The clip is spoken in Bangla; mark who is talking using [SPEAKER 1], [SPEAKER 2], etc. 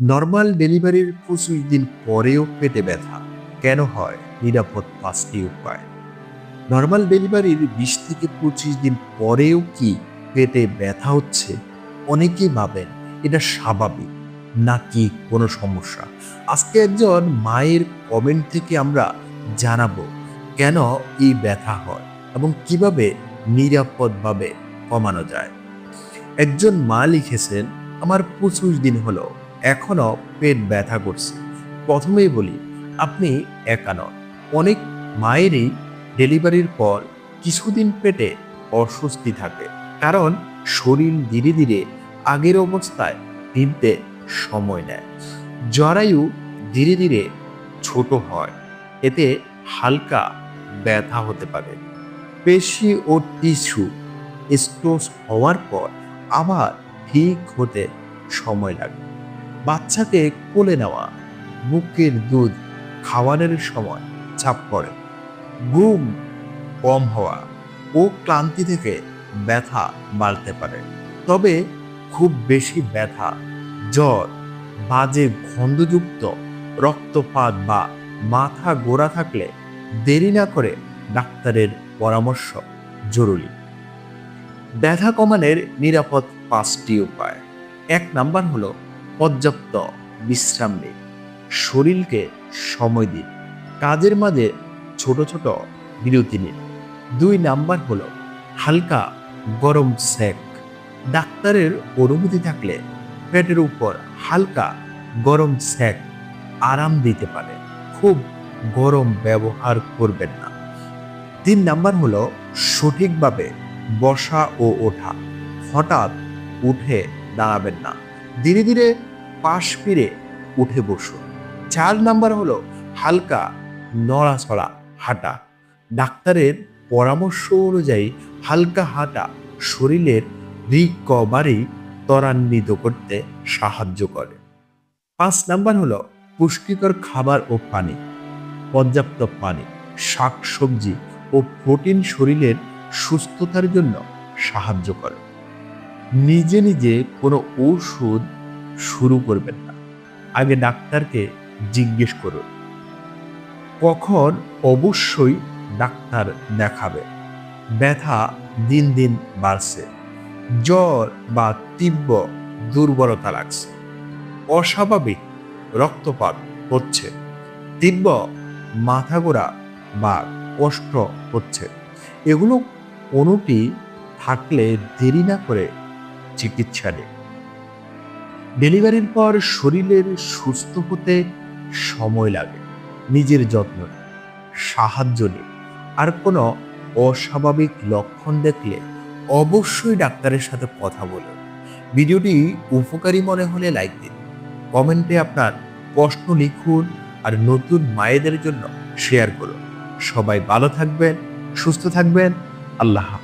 [SPEAKER 1] নর্মাল ডেলিভারির পঁচিশ দিন পরেও পেটে ব্যথা। কেন হয়? নিরাপদ পাঁচটি উপায়। নর্মাল ডেলিভারির বিশ থেকে পঁচিশ দিন পরেও কি পেটে ব্যথা হচ্ছে? অনেকেই ভাবেন এটা স্বাভাবিক, নাকি কোনো সমস্যা? আজকে একজন মায়ের কমেন্ট থেকে আমরা জানাব কেন এই ব্যথা হয় এবং কীভাবে নিরাপদভাবে কমানো যায়। একজন মা লিখেছেন, আমার পঁচিশ দিন হলো। এখনও পেট ব্যথা করছে। প্রথমেই বলি, আপনি একা নন। অনেক মায়েরই ডেলিভারির পর কিছুদিন পেটে অস্বস্তি থাকে। কারণ শরীর ধীরে ধীরে আগের অবস্থায় ফিরতে সময় নেয়। জরায়ু ধীরে ধীরে ছোট হয়। এতে হালকা ব্যথা হতে পারে। পেশি ও টিস্যু স্টোস হওয়ার পর আবার ঠিক হতে সময় লাগে। বাচ্চাকে কোলে নেওয়া, বুকের দুধ খাওয়ানোর সময় চাপ পড়ে। ঘুম কম হওয়া ও ক্লান্তি থেকে ব্যথা বাড়তে পারে। তবে খুব বেশি ব্যথা, জ্বর, বাজে গন্ধযুক্ত রক্তপাত বা মাথা গোড়া থাকলে দেরি না করে ডাক্তারের পরামর্শ জরুরি। ব্যথা কমানোর নিরাপদ পাঁচটি উপায়। এক নাম্বার হলো পর্যাপ্ত বিশ্রাম নিন শরীরকে সময় দিন। কাজের মাঝে ছোট ছোট বিরতি নিন। দুই নাম্বার হলো হালকা গরম সেক ডাক্তারের অনুমতি থাকলে পেটের উপর হালকা গরম সেক আরাম দিতে পারে। খুব গরম ব্যবহার করবেন না। তিন নাম্বার হলো সঠিকভাবে বসা ও ওঠা। হঠাৎ উঠে দাঁড়াবেন না। ধীরে ধীরে পাশ ফিরে উঠে বসুন চার নাম্বার হলো হালকা নড়াচড়া হাঁটা। ডাক্তারের পরামর্শ অনুযায়ী হালকা হাঁটা শরীরের রিকভারি ত্বরান্বিত করতে সাহায্য করে। পাঁচ নাম্বার হলো পুষ্টিকর খাবার ও পানি, পর্যাপ্ত পানি শাক সবজি ও প্রোটিন শরীরের সুস্থতার জন্য সাহায্য করে। নিজে নিজে কোনো ঔষধ শুরু করবেন না। আগে ডাক্তারকে জিজ্ঞেস করুন। কখন অবশ্যই ডাক্তার দেখাবে। ব্যথা দিন দিন বাড়ছে। জ্বর বা তীব্র দুর্বলতা লাগছে। অস্বাভাবিক রক্তপাত হচ্ছে। তীব্র মাথা গোড়া বা কষ্ট হচ্ছে। এগুলো কোনোটি থাকলে দেরি না করে চিকিৎসা নিন। ডেলিভারির পর শরীরের সুস্থ হতে সময় লাগে। নিজের যত্ন সাহায্য নিন। আর কোনো অস্বাভাবিক লক্ষণ দেখলে অবশ্যই ডাক্তারের সাথে কথা বলুন। ভিডিওটি উপকারী মনে হলে লাইক দিন। কমেন্টে আপনার প্রশ্ন লিখুন আর নতুন মায়েদের জন্য শেয়ার করুন। সবাই ভালো থাকবেন, সুস্থ থাকবেন। আল্লাহ।